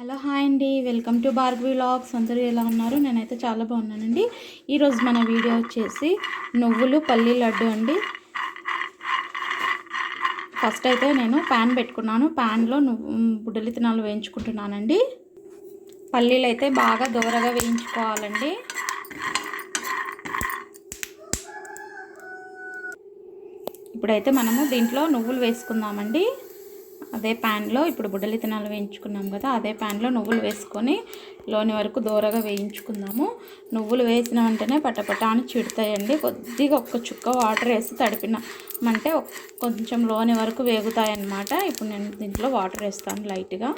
Hello hi అండి. Welcome to Bhargavi vlogs. అందరూ ఎలా ఉన్నారు? నేనైతే చాలా బాగున్నానండి. ఈరోజు మన వీడియో వచ్చేసి నువ్వులు పల్లి లడ్డు అండి. ఫస్ట్ అయితే నేను ప్యాన్ పెట్టుకున్నాను. ప్యాన్లో నువ్వు బుడ్డలి తినాలు వేయించుకుంటున్నానండి. పల్లీలు అయితే బాగా దోరగా వేయించుకోవాలండి. ఇప్పుడైతే మనము దీంట్లో నువ్వులు వేసుకుందామండి. అదే ప్యాన్లో ఇప్పుడు బుడ్డలి తినాలు వేయించుకున్నాం కదా అదే ప్యాన్లో నువ్వులు వేసుకొని లోని వరకు దూరగా వేయించుకుందాము. నువ్వులు వేసిన వెంటనే పటపట అని చిడతాయండి. కొద్దిగా ఒక్క చుక్క వాటర్ వేసి తడిపినామంటే కొంచెం లోని వరకు వేగుతాయన్నమాట. ఇప్పుడు నేను దీంట్లో వాటర్ వేస్తాను లైట్గా.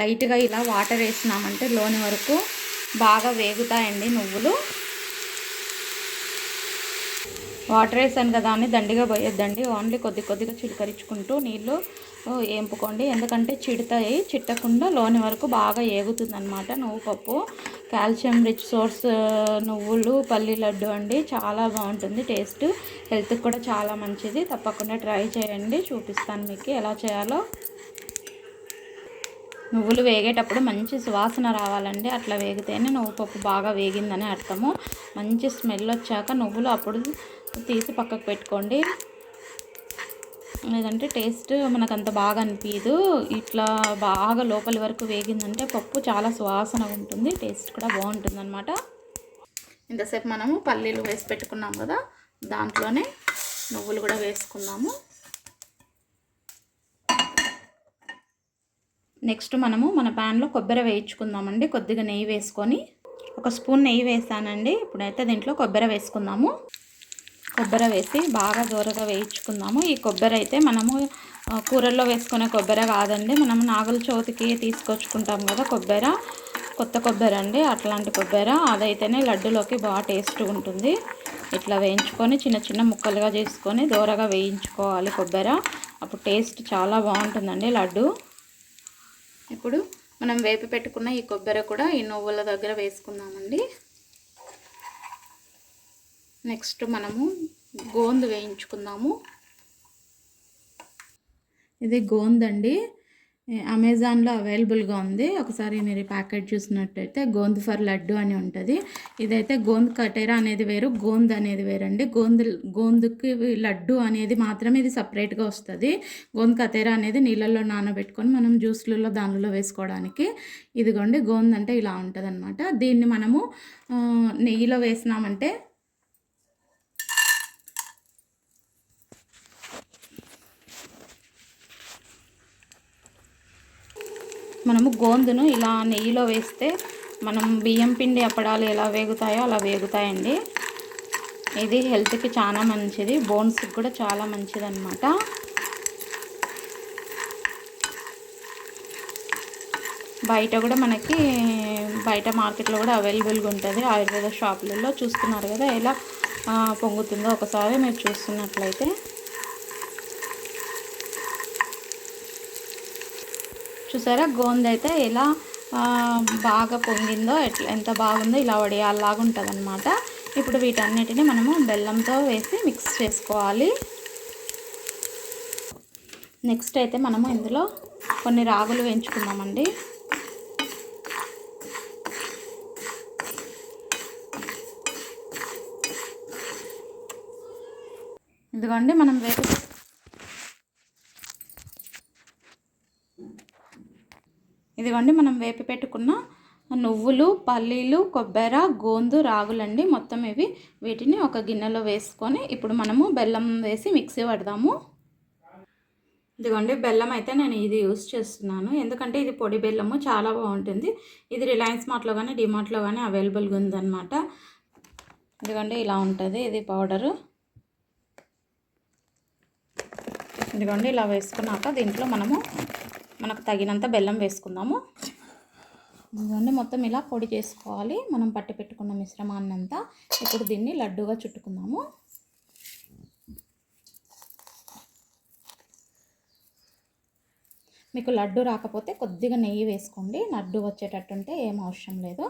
లైట్గా ఇలా వాటర్ వేసినామంటే లోని వరకు బాగా వేగుతాయండి నువ్వులు. వాటర్ వేసాను కదా అని దండిగా పోయొద్దండి. ఓన్లీ కొద్ది కొద్దిగా చిలకరించుకుంటూ నీళ్ళు ఏంపుకోండి. ఎందుకంటే చిడతాయి చిట్టకుండా లోని వరకు బాగా ఏగుతుందనమాట నువ్వు పప్పు. కాల్షియం రిచ్ సోర్స్ నువ్వులు పల్లి లడ్డు అండి. చాలా బాగుంటుంది టేస్ట్. హెల్త్కి కూడా చాలా మంచిది. తప్పకుండా ట్రై చేయండి. చూపిస్తాను మీకు ఎలా చేయాలో. నువ్వులు వేగేటప్పుడు మంచి సువాసన రావాలండి. అట్లా వేగితేనే నువ్వు పప్పు బాగా వేగిందని అర్థము. మంచి స్మెల్ వచ్చాక నువ్వులు అప్పుడు తీసి పక్కకు పెట్టుకోండి. లేదంటే టేస్ట్ మనకు అంత బాగా అనిపించదు ఇట్లా బాగా లోపలి వరకు వేగిందంటే పప్పు చాలా సువాసన ఉంటుంది. టేస్ట్ కూడా బాగుంటుంది అనమాట ఇంతసేపు మనము పల్లీలు వేసి పెట్టుకున్నాం కదా దాంట్లోనే నువ్వులు కూడా వేసుకున్నాము నెక్స్ట్ మనము మన ప్యాన్లో కొబ్బరి వేయించుకుందామండి కొద్దిగా నెయ్యి వేసుకొని. ఒక స్పూన్ నెయ్యి వేసానండి. ఇప్పుడైతే దీంట్లో కొబ్బరి వేసుకుందాము. కొబ్బరి వేసి బాగా దూరగా వేయించుకుందాము. ఈ కొబ్బరి అయితే మనము కూరల్లో వేసుకునే కొబ్బరి కాదండి. మనం నాగుల చవితికి తీసుకొచ్చుకుంటాం కదా కొబ్బరి. కొత్త కొబ్బరి అండి అట్లాంటి కొబ్బరి. అదైతేనే లడ్డులోకి బాగా టేస్ట్ ఉంటుంది. ఇట్లా వేయించుకొని చిన్న చిన్న ముక్కలుగా చేసుకొని దూరగా వేయించుకోవాలి కొబ్బరి. అప్పుడు టేస్ట్ చాలా బాగుంటుందండి లడ్డు. ఇప్పుడు మనం వేపి పెట్టుకున్న ఈ కొబ్బరి కూడా ఈ నువ్వుల దగ్గర వేసుకుందామండి. నెక్స్ట్ మనము గోందు వేయించుకుందాము. ఇది గోందండి అమెజాన్లో అవైలబుల్గా ఉంది. ఒకసారి మీరు ప్యాకెట్ చూసినట్టయితే గోంద్ ఫర్ లడ్డు అని ఉంటుంది. ఇదైతే గోంద్ కటేరా అనేది వేరు గోంద్ అనేది వేరండి. గోంద్ గోందుకి లడ్డు అనేది మాత్రమే ఇది సపరేట్గా వస్తుంది. గోంద్ కతేరా అనేది నీళ్ళల్లో నానబెట్టుకొని మనం జ్యూస్లలో దానిలో వేసుకోవడానికి ఇదిగోండి గోంద్ అంటే ఇలా ఉంటుంది దీన్ని మనము నెయ్యిలో వేసినామంటే మనము గోందును ఇలా నెయ్యిలో వేస్తే మనం బియ్యం పిండి అప్పడాలు ఎలా వేగుతాయో అలా వేగుతాయండి. ఇది హెల్త్కి చాలా మంచిది బోన్స్కి కూడా చాలా మంచిది అనమాట బయట కూడా మనకి బయట మార్కెట్లో కూడా అవైలబుల్గా ఉంటుంది. ఆయుర్వేద షాపులలో చూస్తున్నారు కదా ఎలా పొంగుతుందో ఒకసారి మీరు చూస్తున్నట్లయితే. చూసారా? గోంద అయితే ఎలా బాగా పొంగిందో ఎట్లా ఎంత బాగుందో ఇలా వడియాలాగా ఉంటుంది అనమాట ఇప్పుడు వీటన్నిటిని మనము బెల్లంతో వేసి మిక్స్ చేసుకోవాలి. నెక్స్ట్ అయితే మనము ఇందులో కొన్ని రాగులు వేయించుకున్నామండి ఇదిగోండి మనం వేపు ఇదిగోండి మనం వేపి పెట్టుకున్న నువ్వులు పల్లీలు కొబ్బరి గోందు రాగులండి. మొత్తం ఇవి వీటిని ఒక గిన్నెలో వేసుకొని ఇప్పుడు మనము బెల్లం వేసి మిక్సీ పడదాము. ఇదిగోండి బెల్లం అయితే నేను ఇది యూస్ చేస్తున్నాను. ఎందుకంటే ఇది పొడి బెల్లము చాలా బాగుంటుంది. ఇది రిలయన్స్ మార్ట్లో కానీ డిమార్ట్లో కానీ అవైలబుల్గా ఉందన్నమాట. ఇదిగోండి ఇలా ఉంటుంది ఇది పౌడరు. ఇదిగోండి ఇలా వేసుకున్నాక దీంట్లో మనము మనకు తగినంత బెల్లం వేసుకుందాము. ఇదిగోండి మొత్తం ఇలా పొడి చేసుకోవాలి. మనం పట్టి పెట్టుకున్న మిశ్రమాన్ని అంతా ఇప్పుడు దీన్ని లడ్డుగా చుట్టుకుందాము. మీకు లడ్డు రాకపోతే కొద్దిగా నెయ్యి వేసుకోండి. లడ్డు వచ్చేటట్టుంటే ఏం అవసరం లేదు.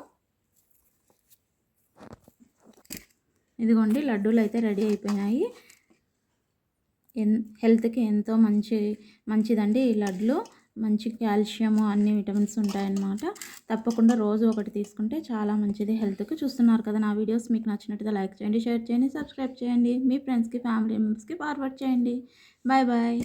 ఇదిగోండి లడ్డూలు అయితే రెడీ అయిపోయినాయి. ఎన్ హెల్త్కి ఎంతో మంచి మంచిదండి ఈ లడ్లు. మంచి కాల్షియము అన్ని విటమిన్స్ ఉంటాయన్నమాట. తప్పకుండా రోజు ఒకటి తీసుకుంటే చాలా మంచిది హెల్త్కి. చూస్తున్నారు కదా నా వీడియోస్. మీకు నచ్చినట్టుగా లైక్ చేయండి షేర్ చేయండి సబ్స్క్రైబ్ చేయండి. మీ ఫ్రెండ్స్కి ఫ్యామిలీ మెంబర్స్కి ఫార్వర్డ్ చేయండి. Bye bye.